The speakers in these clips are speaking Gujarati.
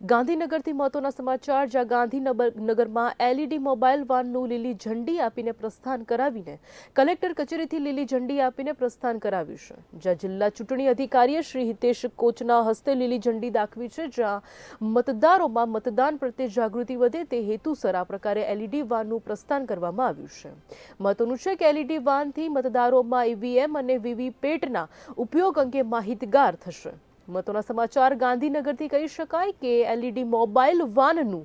ગાંધીનગરથી મહત્વના સમાચાર, જ્યાં ગાંધીનગરમાં એલઈડી મોબાઈલ વાનનું લીલી ઝંડી આપીને પ્રસ્થાન કરાવીને કલેક્ટર કચેરીથી લીલી ઝંડી આપીને પ્રસ્થાન કરાવ્યું છે. જ્યાં જિલ્લા ચૂંટણી અધિકારીએ શ્રી હિતેશ કોચના હસ્તે લીલી ઝંડી દાખવી છે, જ્યાં મતદારોમાં મતદાન પ્રત્યે જાગૃતિ વધે તે હેતુસર આ પ્રકારે એલઈડી વાનનું પ્રસ્થાન કરવામાં આવ્યું છે. મહત્વનું છે કે એલઈડી વાનથી મતદારોમાં ઈવીએમ અને વીવીપેટના ઉપયોગ અંગે માહિતગાર થશે. મહત્વના સમાચાર. ગાંધીનગરથી કહી શકાય કે એલઈડી મોબાઈલ વાનનું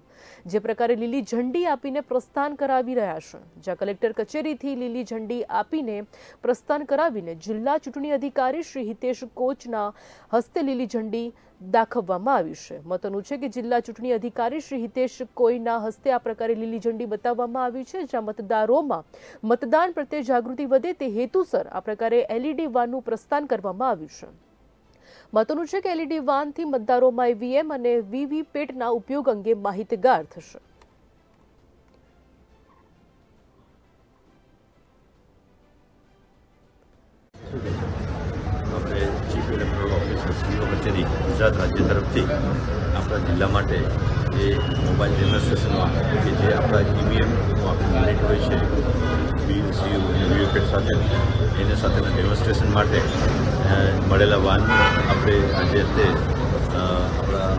જે પ્રકારે લીલી ઝંડી આપીને પ્રસ્થાન કરાવી રહ્યા છે. જ્યાં કલેક્ટર કચેરીથી લીલી ઝંડી આપીને પ્રસ્થાન કરાવીને જિલ્લા ચૂંટણી અધિકારી શ્રી હિતેશ કોચના હસ્તે લીલી ઝંડી દાખવવામાં આવી છે. મહત્વનું છે કે જિલ્લા ચૂંટણી અધિકારી શ્રી હિતેશ કોઈના હસ્તે આ પ્રકારે લીલી ઝંડી બતાવવામાં આવી છે, જ્યાં મતદારોમાં મતદાન પ્રત્યે જાગૃતિ વધે તે હેતુસર આ પ્રકારે એલઈડી વાનનું પ્રસ્થાન કરવામાં આવ્યું છે. મહત્વનું છે કે એલઈડી વાનથી મતદારોમાં ઈવીએમ અને વીવીપેટના ઉપયોગ અંગે માહિતગાર થશે. ગુજરાત રાજ્ય તરફથી આપણા જિલ્લા માટે જે મોબાઈલ ડેમોન્સ્ટ્રેશનમાં કે જે આપણા ઈવીએમ આપણું હોય છે બીસીયુ અને વીવીપેટ સાથે, એની સાથેના ડેમોન્સ્ટ્રેશન માટે મળેલા વાન આપણે આજે તે આપણા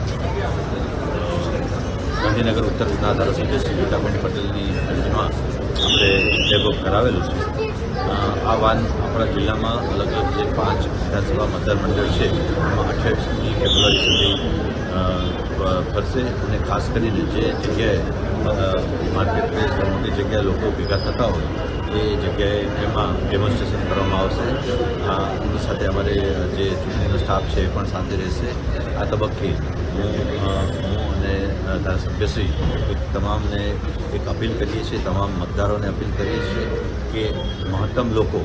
ગાંધીનગર ઉત્તરના ધારાસભ્ય શ્રી ગીતાબેન પટેલની અરજીમાં આપણે ડેવલપ કરાવેલું છે. આ વાન આપણા જિલ્લામાં અલગ અલગ જે પાંચ વિધાનસભા મતદાર મંડળ છે, એમાં અઠ્યાવીસમી ફેબ્રુઆરી સુધી ફરશે અને ખાસ કરીને જે જગ્યાએ માર્કેટ મોટી જગ્યાએ લોકો ભેગા થતા હોય, એ જગ્યાએ એમાં ડેમોન્સ્ટ્રેશન કરવામાં આવશે. આ સાથે અમારે જે ચૂંટણીનો સ્ટાફ છે એ પણ સાથે રહેશે. આ તબક્કે હું અને ધારાસભ્યશ્રી તમામને એક અપીલ કરીએ છીએ, તમામ મતદારોને અપીલ કરીએ છીએ કે મહત્તમ લોકો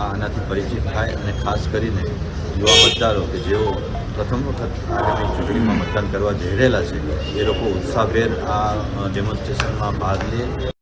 આનાથી પરિચિત થાય અને ખાસ કરીને યુવા મતદારો કે જેઓ પ્રથમ વખત આગામી ચૂંટણીમાં મતદાન કરવા જઈ રહેલા છે. એ લોકો ઉત્સાહભેર આ ડેમોન્સ્ટ્રેશનમાં ભાગ લે.